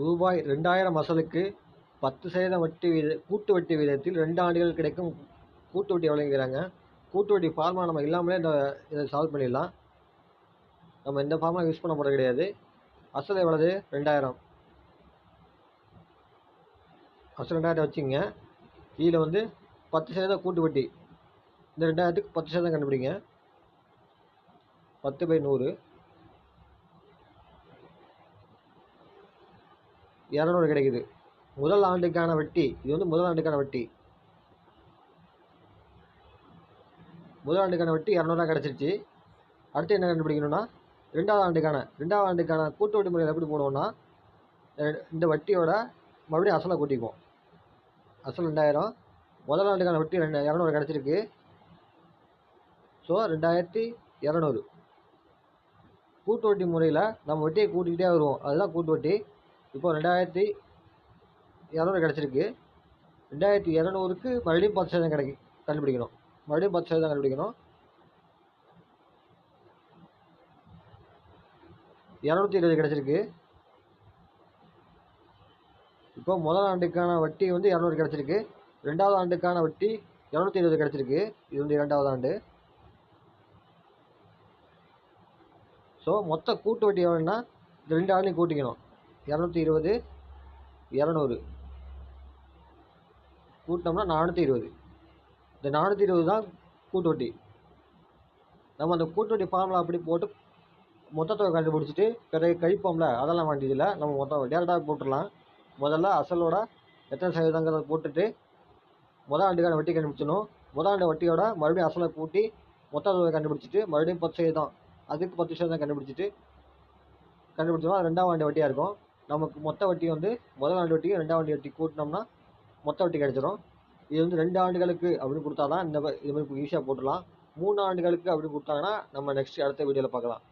ரூபாய் ரெண்டாயிரம் அசலுக்கு பத்து சதவீத வட்டி வீத கூட்டு வட்டி விகிதத்தில் ரெண்டு ஆண்டுகள் கிடைக்கும் கூட்டு வட்டி வழங்குகிறாங்க கூட்டு வட்டி ஃபார்முலா நம்ம இல்லாமலே இந்த இதை சால்வ் பண்ணிடலாம். நம்ம இந்த ஃபார்முலா யூஸ் பண்ண போகிறது கிடையாது. அசல் எவ்வளவு? ரெண்டாயிரம். அசல் ரெண்டாயிரம் வச்சுங்க இதில் வந்து பத்து சதவீத கூட்டு வட்டி. இந்த ரெண்டாயிரத்துக்கு பத்து சதவீதம் கண்டுபிடிங்க. பத்து பை நூறு. இரநூறு கிடைக்குது. முதல் ஆண்டுக்கான வட்டி இது வந்து முதல் ஆண்டுக்கான வட்டி. முதல் ஆண்டுக்கான வட்டி இரநூறுவா கிடச்சிருச்சு. அடுத்து என்ன கண்டுபிடிக்கணும்னா ரெண்டாவது ஆண்டுக்கான ரெண்டாவது ஆண்டுக்கான கூட்டு வட்டி முறையில் எப்படி போடுவோம்னா இந்த வட்டியோட மறுபடியும் அசலை கூட்டிக்குவோம். அசல் ரெண்டாயிரம். முதல் ஆண்டுக்கான வட்டி ரெண்டு இரநூறு கிடச்சிருக்கு. ஸோ ரெண்டாயிரத்தி இரநூறு. கூட்டு வட்டி முறையில் நம்ம வட்டியை கூட்டிக்கிட்டே வருவோம். அதுதான் கூட்டு வட்டி இப்போ ரெண்டாயிரத்தி இரநூறு கிடச்சிருக்கு. ரெண்டாயிரத்தி இரநூறுக்கு மறுபடியும் பத்து சதவீதம் கிடைக்கு கண்டுபிடிக்கணும். மறுபடியும் பத்து சதவீதம் கண்டுபிடிக்கணும். இரநூத்தி இருபது கிடச்சிருக்கு. இப்போ முதல் ஆண்டுக்கான வட்டி வந்து இரநூறு கிடச்சிருக்கு. ரெண்டாவது ஆண்டுக்கான வட்டி இரநூத்தி இருபது கிடச்சிருக்கு. இது வந்து இரண்டாவது ஆண்டு. ஸோ மொத்த கூட்டு வட்டி எவ்வளோன்னா இந்த ரெண்டு ஆண்டையும் கூட்டிக்கணும். இரநூத்தி இருபது இரநூறு. கூட்டினோம்னா நானூற்றி இருபது. இந்த நானூற்றி இருபது தான் கூட்டு வட்டி நம்ம அந்த கூட்டு வட்டி ஃபார்முலா அப்படி போட்டு மொத்த தொகை கண்டுபிடிச்சிட்டு பிறகு கழிப்போம்ல அதெல்லாம் வேண்டியதில்லை. நம்ம மொத்தம் டேரெக்டாக போட்டுடலாம். முதல்ல அசலோட எத்தனை சதவீதங்கிறத போட்டுட்டு முதல் ஆண்டுக்கான வட்டி கண்டுபிடிச்சணும் முதல் ஆண்டு வட்டியோட மறுபடியும் அசலை கூட்டி மொத்த தொகை கண்டுபிடிச்சிட்டு மறுபடியும் பத்து சதவீதம் அதுக்கு பத்து சதவீதம் கண்டுபிடிச்சிட்டு கண்டுபிடிச்சோம்னா ரெண்டாம் ஆண்டு வட்டியாக இருக்கும். நமக்கு மொத்த வட்டி வந்து முதல் ஆண்டு வட்டியும் ரெண்டாம் ஆண்டு வட்டி கூட்டினோம்னா மொத்த வட்டி கிடைச்சிரும். இது வந்து ரெண்டு ஆண்டுகளுக்கு அப்படின்னு கொடுத்தா தான் இந்த இது மாதிரி ஈஸியாக போட்டுடலாம். மூணு ஆண்டுகளுக்கு அப்படின்னு கொடுத்தாங்கன்னா நம்ம நெக்ஸ்ட் அடுத்த வீடியோவில் பார்க்கலாம்.